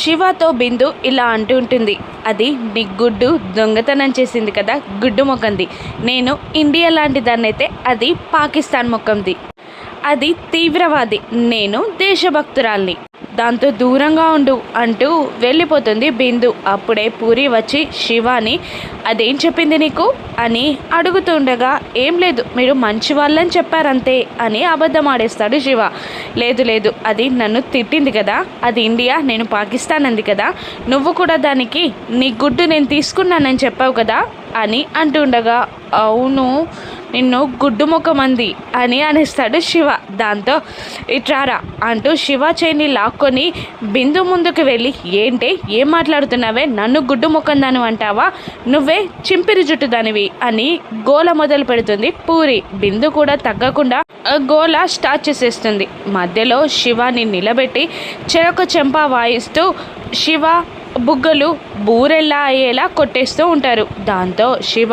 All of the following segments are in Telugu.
శివతో బిందు ఇలా అంటూ ఉంటుంది. అది నీ గుడ్డు దొంగతనం చేసింది కదా గుడ్డు మొక్కంది నేను ఇండియా లాంటి దాన్నైతే అది పాకిస్తాన్ మొక్కంది అది తీవ్రవాది. నేను దేశభక్తురాల్ని. దాంతో దూరంగా ఉండు అంటూ వెళ్ళిపోతుంది బిందు. అప్పుడే పూరి వచ్చి శివాని అదేం చెప్పింది నీకు? అని అడుగుతుండగా ఏం లేదు మీరు మంచి వాళ్ళని చెప్పారంతే అని అబద్ధం ఆడేస్తాడు శివ. లేదు లేదు అది నన్ను తిట్టింది కదా అది ఇండియా నేను పాకిస్తాన్ అంది కదా నువ్వు కూడా దానికి నీ గుడ్డు నేను తీసుకున్నానని చెప్పావు కదా అని అంటుండగా అవును నిన్ను గుడ్డు ముఖమంది అని అనేస్తాడు శివ. దాంతో ఇట్రారా అంటూ శివ చేయిని లాక్కొని బిందు ముందుకు వెళ్ళి ఏంటే ఏం మాట్లాడుతున్నావే? నన్ను గుడ్డు ముఖందాను అంటావా? నువ్వే చింపిరి జుట్టు దానివి అని గోల మొదలు పెడుతుంది పూరి. బిందు కూడా తగ్గకుండా ఆ గోల స్టార్ట్ చేసేస్తుంది. మధ్యలో శివాని నిలబెట్టి చెరొక చెంప వాయిస్తూ శివ బుగ్గలు బూరెల్లా అయ్యేలా కొట్టేస్తూ ఉంటారు. దాంతో శివ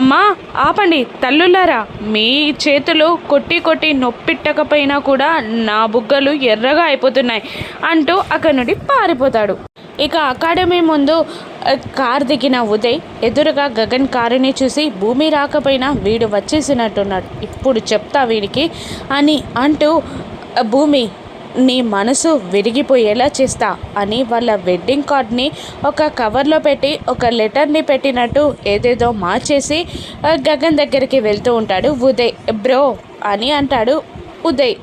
అమ్మా ఆపండి తల్లులారా మీ చేతులు కొట్టి కొట్టి నొప్పిట్టకపోయినా కూడా నా బుగ్గలు ఎర్రగా అయిపోతున్నాయి అంటూ అక్కడి నుండి పారిపోతాడు. ఇక అకాడమీ ముందు కార్ దిగిన ఉదయ్ ఎదురుగా గగన్ కారుని చూసి భూమి రాకపోయినా వీడు వచ్చేసినట్టున్నాడు. ఇప్పుడు చెప్తా వీడికి అని అంటూ భూమి నీ మనసు విరిగిపోయేలా చేస్తా అని వాళ్ళ వెడ్డింగ్ కార్డ్ని ఒక కవర్లో పెట్టి ఒక లెటర్ని పెట్టినట్టు ఏదేదో మార్చేసి గగన్ దగ్గరికి వెళ్తూ ఉంటాడు. ఉదయ్ బ్రో అని అంటాడు. ఉదయ్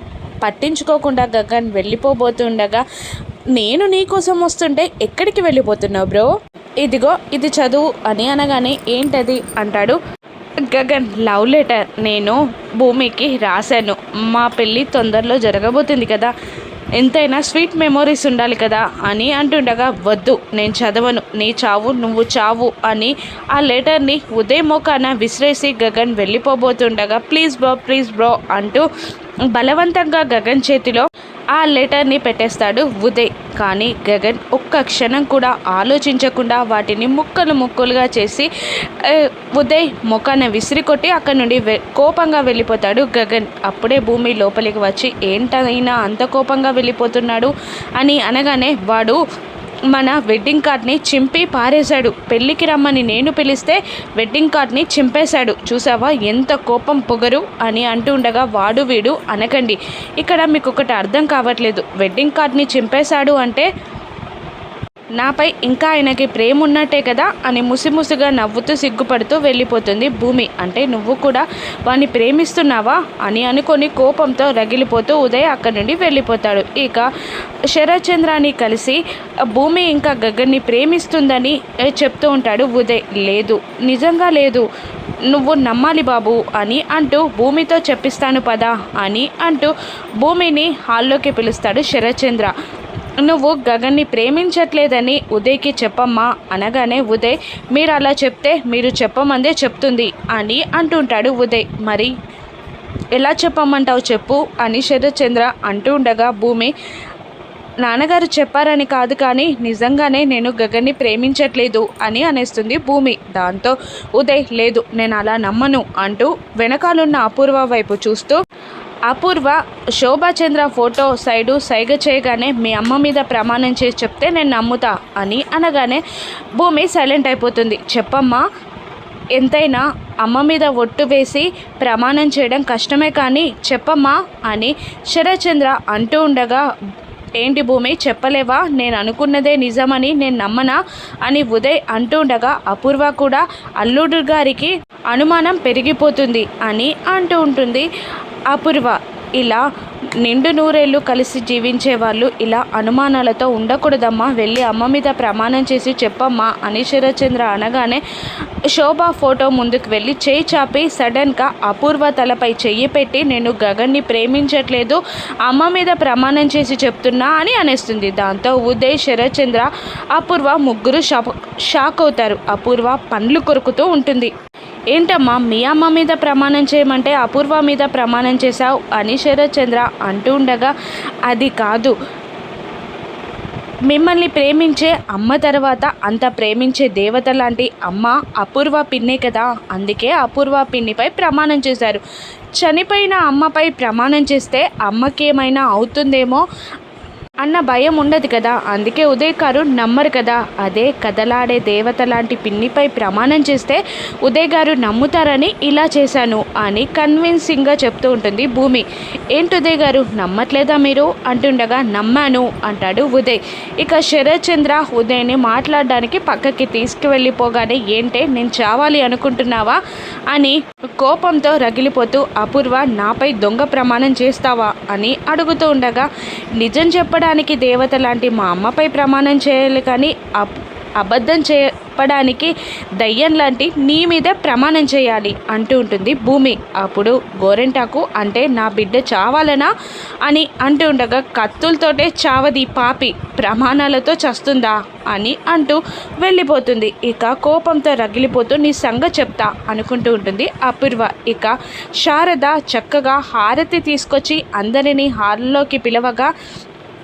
పట్టించుకోకుండా గగన్ వెళ్ళిపోబోతుండగా నేను నీకోసం వస్తుంటే ఎక్కడికి వెళ్ళిపోతున్నావు బ్రో? ఇదిగో ఇది చదువు అని అనగానే ఏంటది? అంటాడు. గగన్ లవ్ లెటర్ నేను భూమికి రాశాను. మా పెళ్ళి తొందరలో జరగబోతుంది కదా. ఎంతైనా స్వీట్ మెమొరీస్ ఉండాలి కదా అని అంటుండగా వద్దు నేను చదవను. నీ చావు నువ్వు చావు అని ఆ లెటర్ని ఉదయమోకాన విసిరేసి గగన్ వెళ్ళిపోబోతుండగా ప్లీజ్ బ్రో ప్లీజ్ బ్రో అంటూ బలవంతంగా గగన్ చేతిలో ఆ లెటర్ని పెట్టేస్తాడు ఉదయ్. కానీ గగన్ ఒక్క క్షణం కూడా ఆలోచించకుండా వాటిని ముక్కలు ముక్కలుగా చేసి ఉదయ్ ముఖాన్ని విసిరి కొట్టి అక్కడి నుండి వె కోపంగా వెళ్ళిపోతాడు గగన్. అప్పుడే భూమి లోపలికి వచ్చి ఏంటైనా అంత కోపంగా వెళ్ళిపోతున్నాడు? అని అనగానే వాడు మన వెడ్డింగ్ కార్డ్ని చింపి పారేశాడు. పెళ్ళికి రమ్మని నేను పిలిస్తే వెడ్డింగ్ కార్డ్ని చింపేశాడు. చూసావా? ఎంత కోపం పొగరు అని అంటుండగా వాడు వీడు అనకండి. ఇక్కడ మీకు ఒకటి అర్థం కావట్లేదు. వెడ్డింగ్ కార్డ్ని చింపేశాడు అంటే నాపై ఇంకా ఆయనకి ప్రేమ ఉన్నట్టే కదా అని ముసిముసిగా నవ్వుతూ సిగ్గుపడుతూ వెళ్ళిపోతుంది భూమి. అంటే నువ్వు కూడా వాణ్ణి ప్రేమిస్తున్నావా అని అనుకొని కోపంతో రగిలిపోతూ ఉదయ్ అక్కడి నుండి వెళ్ళిపోతాడు. ఇక శరత్చంద్రాన్ని కలిసి భూమి ఇంకా గగన్ని ప్రేమిస్తుందని చెప్తూ ఉంటాడు ఉదయ్. లేదు నిజంగా లేదు నువ్వు నమ్మాలి బాబు అని అంటూ భూమితో చెప్పిస్తాను పదా అని అంటూ భూమిని హాల్లోకి పిలుస్తాడు శరత్చంద్ర. నువ్వు గగన్ని ప్రేమించట్లేదని ఉదయ్కి చెప్పమ్మా అనగానే ఉదయ్ మీరు అలా చెప్తే మీరు చెప్పమందే చెప్తుంది అని అంటుంటాడు ఉదయ్. మరి ఎలా చెప్పమంటావు చెప్పు అని శరత్చంద్ర అంటూ ఉండగా భూమి నాన్నగారు చెప్పారని కాదు కానీ నిజంగానే నేను గగన్ని ప్రేమించట్లేదు అని అనేస్తుంది భూమి. దాంతో ఉదయ్ లేదు నేను అలా నమ్మను అంటూ వెనకాలన్న అపూర్వ వైపు చూస్తూ అపూర్వ శోభాచంద్ర ఫోటో సైడు సైగ చేయగానే మీ అమ్మ మీద ప్రమాణం చేసి చెప్తే నేను నమ్ముతా అని అనగానే భూమి సైలెంట్ అయిపోతుంది. చెప్పమ్మా ఎంతైనా అమ్మ మీద ఒట్టు వేసి ప్రమాణం చేయడం కష్టమే కానీ చెప్పమ్మా అని శరత్చంద్ర అంటూ ఉండగా ఏంటి భూమి చెప్పలేవా? నేను అనుకున్నదే నిజమని నేను నమ్మనా? అని ఉదయ్ అంటూ ఉండగా అపూర్వ కూడా అల్లుడు గారికి అనుమానం పెరిగిపోతుంది అని అంటూ ఉంటుంది. అపూర్వ. ఇలా నిండు నూరేళ్ళు కలిసి జీవించే వాళ్ళు ఇలా అనుమానాలతో ఉండకూడదమ్మా వెళ్ళి అమ్మ మీద ప్రమాణం చేసి చెప్పమ్మా అని శరత్చంద్ర అనగానే శోభ ఫోటో ముందుకు వెళ్ళి చేయి చాపి సడన్గా అపూర్వ తలపై చెయ్యి పెట్టి నేను గగన్ని ప్రేమించట్లేదు అమ్మ మీద ప్రమాణం చేసి చెప్తున్నా అని అనేస్తుంది. దాంతో ఉదయ్ శరత్చంద్ర అపూర్వ ముగ్గురు షాక్ షాక్ అవుతారు. అపూర్వ పండ్లు కొరుకుతూ ఉంటుంది. ఏంటమ్మా మీ అమ్మ మీద ప్రమాణం చేయమంటే అపూర్వ మీద ప్రమాణం చేశావు అని శరత్చంద్ర అంటూ ఉండగా అది కాదు. మిమ్మల్ని ప్రేమించే అమ్మ తర్వాత అంత ప్రేమించే దేవత లాంటి అమ్మ అపూర్వ పిన్నే కదా అందుకే అపూర్వ పిన్నిపై ప్రమాణం చేశారు. చనిపోయిన అమ్మపై ప్రమాణం చేస్తే అమ్మకేమైనా అవుతుందేమో అన్న భయం ఉండదు కదా? అందుకే ఉదయ్ గారు నమ్మరు కదా? అదే కదలాడే దేవత లాంటి పిన్నిపై ప్రమాణం చేస్తే ఉదయ్ గారు నమ్ముతారని ఇలా చేశాను అని కన్విన్సింగ్గా చెప్తూ ఉంటుంది భూమి. ఏంటి ఉదయ్ గారు? నమ్మట్లేదా మీరు? అంటుండగా నమ్మాను అంటాడు ఉదయ్. ఇక శరత్ చంద్ర ఉదయ్ని మాట్లాడడానికి పక్కకి తీసుకువెళ్ళిపోగానే ఏంటే నేను చావాలి అనుకుంటున్నావా? అని కోపంతో రగిలిపోతూ అపూర్వ నాపై దొంగ ప్రమాణం చేస్తావా? అని అడుగుతూ ఉండగా నిజం చెప్పడానికి దేవత లాంటి మా అమ్మపై ప్రమాణం చేయాలి కానీ అబద్ధం చెప్పడానికి దయ్యం లాంటి నీ మీద ప్రమాణం చేయాలి అంటూ ఉంటుంది భూమి. అప్పుడు గోరెంటాకు అంటే నా బిడ్డ చావాలనా అని అంటూ ఉండగా కత్తులతోటే చావది పాపి ప్రమాణాలతో చస్తుందా అని అంటూ వెళ్ళిపోతుంది. ఇక కోపంతో రగిలిపోతూ నీ సంగ చెప్తా అనుకుంటూ ఉంటుంది అపూర్వ. ఇక శారద చక్కగా హారతి తీసుకొచ్చి అందరినీ హాల్లోకి పిలవగా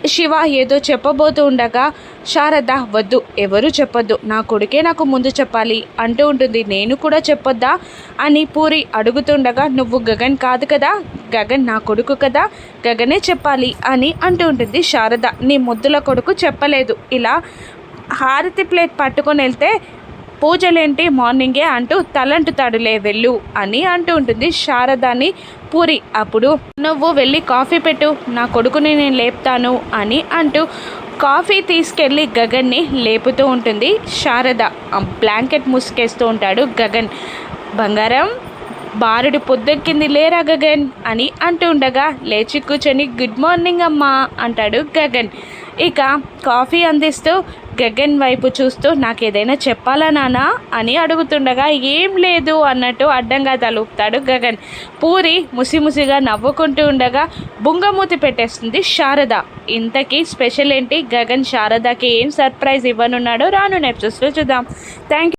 శివ ఏదో చెప్పబోతూ ఉండగా శారద వద్దు ఎవరు చెప్పొద్దు. నా కొడుకే నాకు ముందు చెప్పాలి. అంటూ ఉంటుంది. నేను కూడా చెప్పొద్దా? అని పూరి అడుగుతుండగా నువ్వు గగన్ కాదు కదా? గగన్ నా కొడుకు కదా? గగనే చెప్పాలి అని అంటూ ఉంటుంది శారద. నీ ముద్దుల కొడుకు చెప్పలేదు. ఇలా హారతి ప్లేట్ పట్టుకొని వెళ్తే పూజలేంటి మార్నింగే అంటూ తలంటుతాడులే వెళ్ళు అని అంటూ ఉంటుంది శారదాని పూరి. అప్పుడు నువ్వు వెళ్ళి కాఫీ పెట్టు నా కొడుకుని నేను లేపుతాను అని అంటూ కాఫీ తీసుకెళ్ళి గగన్ని లేపుతూ ఉంటుంది శారద. బ్లాంకెట్ ముసుకేస్తూ ఉంటాడు గగన్. బంగారం బారుడు పొద్దెక్కింది లేరా గగన్? అని అంటూ ఉండగా లేచి కూర్చొని గుడ్ మార్నింగ్ అమ్మా అంటాడు గగన్. ఇక కాఫీ అందిస్తూ గగన్ వైపు చూస్తూ నాకు ఏదైనా చెప్పాలా నానా అని అడుగుతుండగా ఏం లేదు అన్నట్టు అడ్డంగా తలుపుతాడు గగన్. పూరి ముసిముసిగా నవ్వుకుంటూ ఉండగా బుంగమూతి పెట్టేస్తుంది శారద. ఇంతకీ స్పెషల్ ఏంటి? గగన్ శారదకి ఏం సర్ప్రైజ్ ఇవ్వనున్నాడో రాను నెప్సెస్లో చూద్దాం. థ్యాంక్